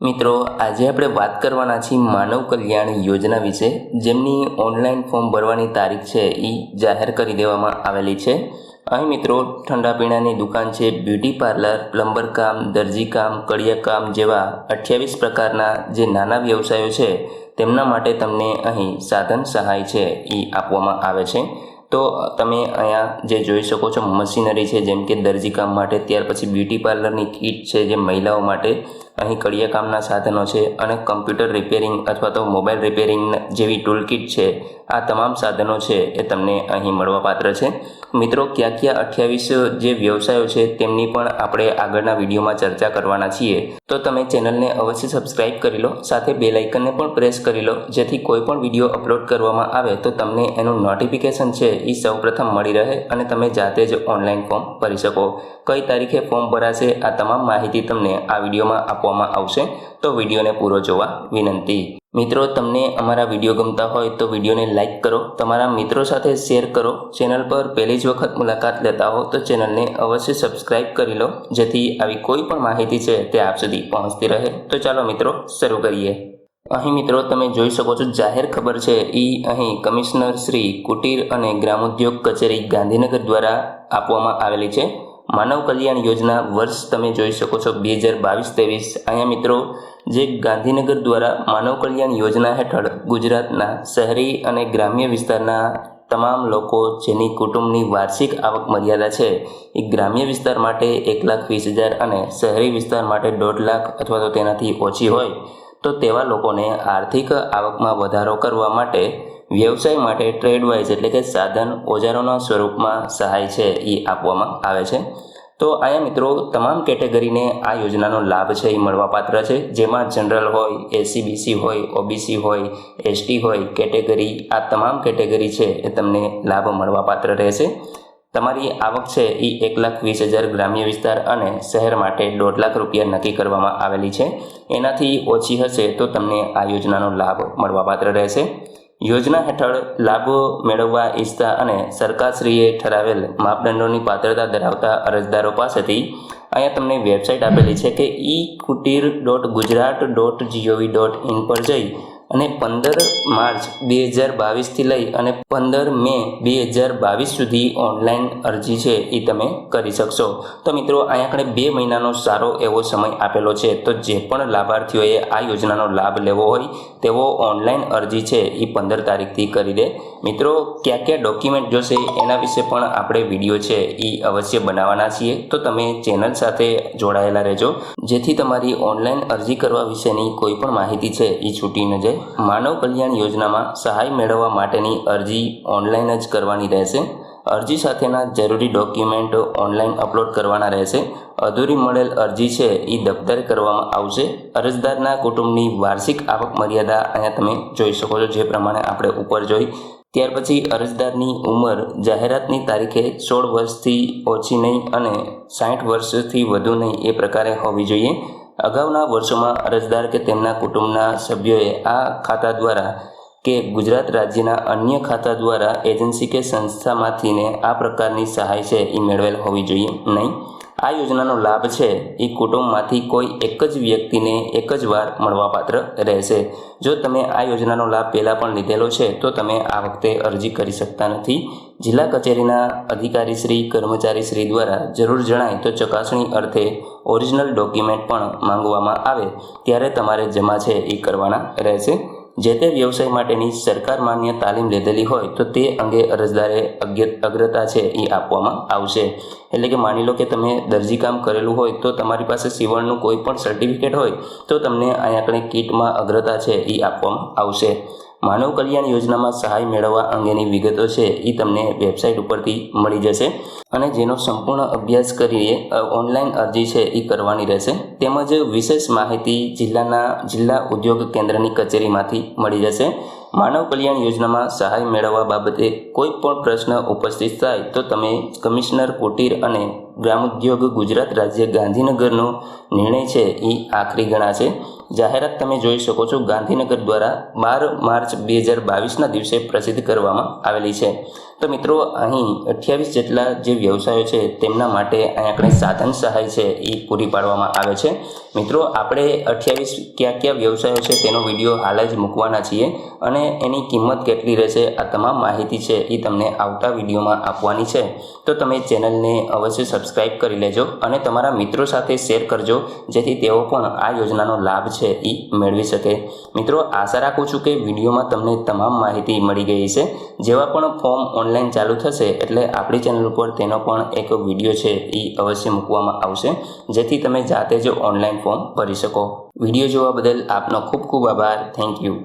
મિત્રો, આજે આપણે વાત કરવાના છીએ માનવ કલ્યાણ યોજના વિશે. જેમની ઓનલાઈન ફોર્મ ભરવાની તારીખ છે એ જાહેર કરી દેવામાં આવેલી છે. અહીં મિત્રો, ઠંડા પીણાની દુકાન છે, બ્યુટી પાર્લર, પ્લમ્બર કામ, દરજી કામ, કડિયા કામ જેવા અઠ્યાવીસ પ્રકારના જે નાના વ્યવસાયો છે, તેમના માટે તમને અહીં સાધન સહાય છે એ આપવામાં આવે છે. તો તમે અહીંયા જે જોઈ શકો છો, મશીનરી છે, જેમ કે દરજી કામ માટે, ત્યાર પછી બ્યુટી પાર્લરની કીટ છે જે મહિલાઓ માટે અહીં કડિયા કામના સાધનો છે અને કમ્પ્યુટર રિપેરિંગ અથવા તો મોબાઈલ રિપેરિંગ જેવી ટૂલકીટ છે. આ તમામ સાધનો છે એ તમને અહીં મળવાપાત્ર છે. મિત્રો ક્યાં ક્યાં અઠ્યાવીસ જે વ્યવસાયો છે તેમની પણ આપણે આગળના વિડીયોમાં ચર્ચા કરવાના છીએ. તો તમે ચેનલને અવશ્ય સબસ્ક્રાઇબ કરી લો, સાથે બે લાઇકનને પણ પ્રેસ કરી લો, જેથી કોઈ પણ વીડિયો અપલોડ કરવામાં આવે તો તમને એનું નોટિફિકેશન છે એ સૌપ્રથમ મળી રહે અને તમે જાતે જ ઓનલાઈન ફોર્મ ભરી શકો. કઈ તારીખે ફોર્મ ભરાશે આ તમામ માહિતી તમને આ વિડીયોમાં આપવામાં આવશે. તો વિડીયોને પૂરો જોવા વિનંતી. મિત્રો, તમને અમારા વીડિયો ગમતા હોય તો વિડીયોને લાઇક કરો, તમારા મિત્રો સાથે શેર કરો, ચેનલ પર પહેલી જ વખત મુલાકાત લેતા હો તો ચેનલને અવશ્ય સબસ્ક્રાઇબ કરી લો, જેથી આવી કોઈ પણ માહિતી છે તે આપ સુધી પહોંચતી રહે. તો ચાલો મિત્રો, શરૂ કરીએ. અહીં મિત્રો, તમે જોઈ શકો છો, જાહેર ખબર છે એ અહીં કમિશનર શ્રી કુટીર અને ગ્રામોદ્યોગ કચેરી ગાંધીનગર દ્વારા આપવામાં આવેલી છે. માનવ કલ્યાણ યોજના વર્ષ તમે જોઈ શકો છો બે હજાર બાવીસ ત્રેવીસ. અહીંયા મિત્રો, જે ગાંધીનગર દ્વારા માનવ કલ્યાણ યોજના હેઠળ ગુજરાતના શહેરી અને ગ્રામ્ય વિસ્તારના તમામ લોકો જેની કુટુંબની વાર્ષિક આવક મર્યાદા છે, એ ગ્રામ્ય વિસ્તાર માટે એક લાખ વીસ હજાર અને શહેરી વિસ્તાર માટે દોઢ લાખ અથવા તો તેનાથી ઓછી હોય, તો તેવા લોકોને આર્થિક આવકમાં વધારો કરવા માટે વ્યવસાય માટે ટ્રેડવાઇઝ એટલે કે સાધન ઓજારોના સ્વરૂપમાં સહાય છે એ આપવામાં આવે છે. તો અહીંયા મિત્રો, તમામ કેટેગરીને આ યોજનાનો લાભ છે એ મળવાપાત્ર છે. જેમાં જનરલ હોય એસીબીસી હોય ઓબીસી હોય એસટી હોય, કેટેગરી, આ તમામ કેટેગરી છે એ તમને લાભ મળવાપાત્ર રહેશે. તમારી આવક છે એ એક લાખ વીસ હજાર ગ્રામ્ય વિસ્તાર અને શહેર માટે દોઢ લાખ રૂપિયા નક્કી કરવામાં આવેલી છે. એનાથી ઓછી હશે તો તમને આ યોજનાનો લાભ મળવાપાત્ર રહેશે. યોજના હેઠળ લાભો મેળવવા ઈચ્છતા અને સરકારશ્રીએ ઠરાવેલ માપદંડોની પાત્રતા ધરાવતા અરજદારો પાસેથી અહીંયા તમને વેબસાઇટ આપેલી છે કે e kutir dot Gujarat dot GOV dot in પર જઈ અને પંદર માર્ચ બે હજાર બાવીસથી લઈ અને પંદર મે બે હજાર બાવીસ સુધી ઓનલાઈન અરજી છે એ તમે કરી શકશો. તો મિત્રો અહીંયા આગળ બે મહિનાનો સારો એવો સમય આપેલો છે. તો જે પણ લાભાર્થીઓએ આ યોજનાનો લાભ લેવો હોય તેઓ ઓનલાઈન અરજી છે એ પંદર તારીખથી કરી દે. મિત્રો, ક્યાં ક્યાં ડોક્યુમેન્ટ જોશે એના વિશે પણ આપણે વીડિયો છે એ અવશ્ય બનાવવાના છીએ. તો તમે ચેનલ સાથે જોડાયેલા રહેજો. જેથી તમારી ઓનલાઈન અરજી કરવા વિશેની કોઈ પણ માહિતી છે એ છૂટી ન જાય. માનવ કલ્યાણ યોજનામાં સહાય મેળવવા માટેની અરજી ઓનલાઈન જ કરવાની રહેશે. અરજી સાથેના જરૂરી ડોક્યુમેન્ટો ઓનલાઈન અપલોડ કરવાના રહેશે. અધૂરી મળેલ અરજી છે એ દફતર કરવામાં આવશે. અરજદારના કુટુંબની વાર્ષિક આવક મર્યાદા અહીંયા તમે જોઈ શકો છો, જે પ્રમાણે આપણે ઉપર જોઈ. ત્યાર પછી અરજદારની ઉંમર જાહેરાતની તારીખે સોળ વર્ષથી ઓછી નહીં અને સાઠ વર્ષથી વધુ નહીં એ પ્રકારે હોવી જોઈએ. અગાઉના વર્ષોમાં અરજદાર કે તેમના કુટુંબના સભ્યોએ આ ખાતા દ્વારા કે ગુજરાત રાજ્યના અન્ય ખાતા દ્વારા એજન્સી કે સંસ્થામાંથીને આ પ્રકારની સહાય છે એ મેળવેલ હોવી જોઈએ નહીં. આ યોજનાનો લાભ છે એ કુટુંબમાંથી કોઈ એક જ વ્યક્તિને એક જ વાર મળવાપાત્ર રહેશે. જો તમે આ યોજનાનો લાભ પહેલાં પણ લીધેલો છે, તો તમે આ વખતે અરજી કરી શકતા નથી. જિલ્લા કચેરીના અધિકારી શ્રી, કર્મચારી શ્રી દ્વારા જરૂર જણાય તો ચકાસણી અર્થે ઓરિજિનલ ડોક્યુમેન્ટ પણ માંગવામાં આવે, ત્યારે તમારે જમા છે એ કરવાના રહેશે. જે તે વ્યવસાય માટેની સરકાર માન્ય તાલીમ લીધેલી હોય તો તે અંગે અરજદારે અગ્રતા છે એ આપવામાં આવશે. એટલે કે માની લો કે તમે દરજી કામ કરેલું હોય તો તમારી પાસે સીવણનું કોઈ પણ સર્ટિફિકેટ હોય તો તમને અહીંયા આપણે કીટમાં અગ્રતા છે એ આપવામાં આવશે. માનવ કલ્યાણ યોજનામાં સહાય મેળવવા અંગેની વિગતો છે એ તમને વેબસાઇટ ઉપરથી મળી જશે. અને જેનો સંપૂર્ણ અભ્યાસ કરીને ઓનલાઈન અરજી છે એ કરવાની રહેશે. તેમજ વિશેષ માહિતી જિલ્લાના જિલ્લા ઉદ્યોગ કેન્દ્રની કચેરીમાંથી મળી જશે. માનવ કલ્યાણ યોજનામાં સહાય મેળવવા બાબતે કોઈ પણ પ્રશ્ન ઉપસ્થિત થાય તો તમે કમિશનર કુટીર અને ગ્રામોદ્યોગ ગુજરાત રાજ્ય ગાંધીનગરનો નિર્ણય છે એ આખરી ગણાશે જાહેરાત તમે જોઈ શકો છો, ગાંધીનગર દ્વારા બાર માર્ચ બે હજાર બાવીસના દિવસે પ્રસિદ્ધ કરવામાં આવેલી છે. તો મિત્રો, અહીં અઠ્યાવીસ જેટલા જે વ્યવસાયો છે તેમના માટે અહીં આપણે સાધન સહાય છે એ પૂરી પાડવામાં આવે છે. મિત્રો, આપણે અઠ્યાવીસ કયા કયા વ્યવસાયો છે તેનો વીડિયો હાલ જ મૂકવાના છીએ અને એની કિંમત કેટલી રહેશે આ તમામ માહિતી છે એ તમને આવતા વિડીયોમાં આપવાની છે. તો તમે ચેનલને અવશ્ય સબસ્ક્રાઈબ કરી લેજો અને તમારા મિત્રો સાથે શેર કરજો, જેથી તેઓ પણ આ યોજનાનો લાભ છે એ મેળવી શકે. મિત્રો, આશા રાખું છું કે વિડીયોમાં તમને તમામ માહિતી મળી ગઈ છે જેવા પણ ફોર્મ ઓનલાઈન ચાલુ થશે, એટલે આપણી ચેનલ ઉપર તેનો પણ એક વીડિયો છે એ અવશ્ય મૂકવામાં આવશે, જેથી તમે જાતે જ ઓનલાઈન ફોર્મ ભરી શકો. વીડિયો જોવા બદલ આપનો ખૂબ ખૂબ આભાર. Thank you